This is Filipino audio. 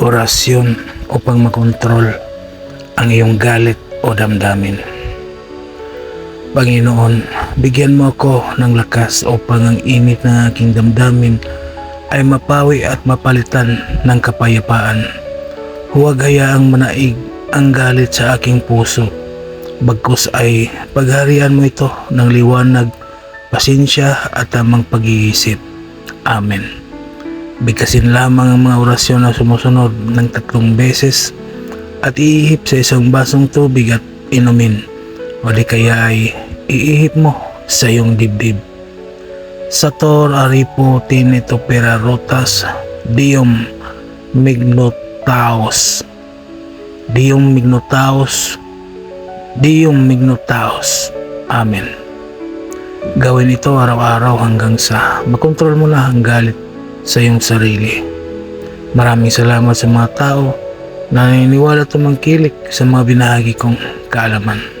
orasyon upang makontrol ang iyong galit o damdamin. Panginoon, bigyan mo ako ng lakas upang ang init ng aking damdamin ay mapawi at mapalitan ng kapayapaan. Huwag hayaang manaig ang galit sa aking puso. Bagkus ay pagharian mo ito ng liwanag, pasensya at tamang pag-iisip. Amen. Bigkasin lamang ang mga orasyon na sumusunod ng tatlong beses at iihip sa isang basong tubig at inumin. O di kaya ay iihip mo sa iyong dibdib. Sator aripo tinito pera rotas dium mignotaos dium mignotaos dium mignotaos Amen Gawin ito araw-araw hanggang sa makontrol mo na ang galit sa iyong sarili. Maraming salamat sa mga tao na naniniwala tumangkilik sa mga binahagi kong kaalaman.